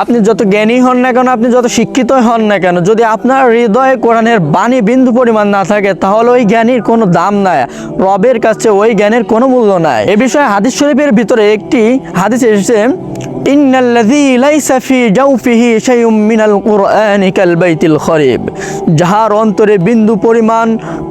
আপনি যত জ্ঞানী হন না কেন, আপনি যত শিক্ষিত হন না কেন, যদি আপনার হৃদয়ে কোরআনের বাণী বিন্দু পরিমাণ না থাকে, তাহলে ওই জ্ঞানীর কোনো দাম নাই, রবের কাছে ওই জ্ঞানের কোনো মূল্য নাই। এ বিষয়ে হাদিস শরীফের ভিতরে একটি হাদিস এসেছে যাহার অন্তরে বিন্দু পরিমাণ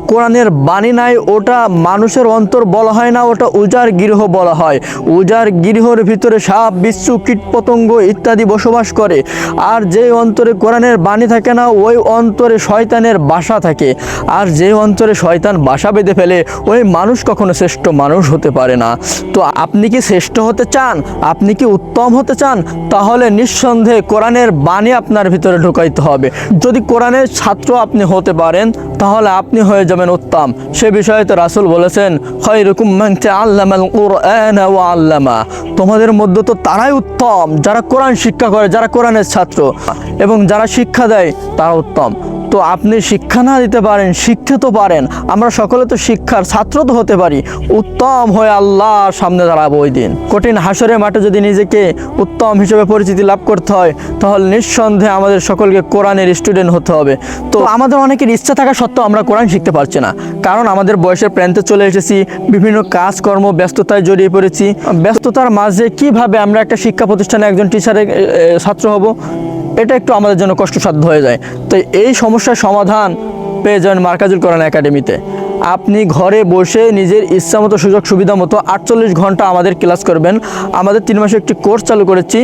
কোরআনের বাণী নাই, ওটা মানুষের অন্তর বলা হয় না, ওটা উজার গৃহ বলা হয়। উজার গৃহর ভিতরে সাপ, বিচ্ছু, কীটপতঙ্গ ইত্যাদি বসবাস করে। আর যে অন্তরে কোরআনের বাণী থাকে না, ওই অন্তরে শয়তানের বাসা থাকে। আর যে অন্তরে শয়তান বাসা বেঁধে ফেলে, ওই মানুষ কখনো শ্রেষ্ঠ মানুষ হতে পারে না। তো আপনি কি শ্রেষ্ঠ হতে চান? আপনি কি উত্তম হতে চান? তাহলে নিঃসন্দেহে কোরআনের বাণী আপনার ভিতরে ঢুকাইতে হবে। যদি কোরআনের ছাত্র আপনি হতে পারেন তাহলে আপনি হয়ে যাবেন উত্তম। সে বিষয়ে তো রাসুল বলেছেন ও আল্লামা। তোমাদের মধ্যে তো তারাই উত্তম, যারা কোরআন শিক্ষা করে, যারা কোরআনের ছাত্র। এবং যারা শিক্ষা দেয়, তারা উত্তম। তো আপনি শিক্ষা না দিতে পারেন শিখতে তো পারেন। আমরা সকলে তো শিক্ষার ছাত্র তো হতে পারি। উত্তম হয়ে আল্লাহর সামনে দাঁড়াবো ওই দিন। কঠিন হাসরের মাঠে যদি নিজেকে উত্তম হিসেবে পরিচিতি লাভ করতে হয়, তাহলে নিঃসন্দেহে আমাদের সকলকে কোরআনের স্টুডেন্ট হতে হবে। তো আমাদের অনেকের ইচ্ছা থাকা সত্ত্বেও আমরা কোরআন শিখতে পারছি না। কারণ আমাদের বয়সের প্রান্তে চলে এসেছি, বিভিন্ন কাজকর্ম, ব্যস্ততায় জড়িয়ে পড়েছি। ব্যস্ততার মাঝে কীভাবে আমরা একটা শিক্ষা প্রতিষ্ঠানে একজন টিচারের ছাত্র হব? এটা একটু আমাদের জন্য কষ্টসাধ্য হয়ে যায়। তো এই সমস্যার সমাধান পেয়ে যাবেন মার্কাজুল কোরআন একাডেমিতে। আপনি ঘরে বসে নিজের ইচ্ছা মতো সুযোগ সুবিধা মতো আটচল্লিশ ঘণ্টা আমাদের ক্লাস করবেন। আমাদের তিন মাসে একটি কোর্স চালু করেছি।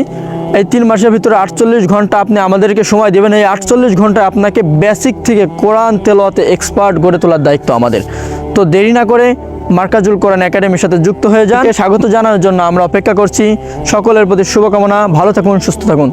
এই তিন মাসের ভিতরে আটচল্লিশ ঘণ্টা আপনি আমাদেরকে সময় দেবেন। এই আটচল্লিশ ঘণ্টা আপনাকে বেসিক থেকে কোরআন তেলোয়াতে এক্সপার্ট গড়ে তোলার দায়িত্ব আমাদের। তো দেরি না করে মার্কাজুল কোরআন একাডেমির সাথে যুক্ত হয়ে যান। স্বাগত জানানোর জন্য আমরা অপেক্ষা করছি। সকলের প্রতি শুভকামনা। ভালো থাকুন, সুস্থ থাকুন।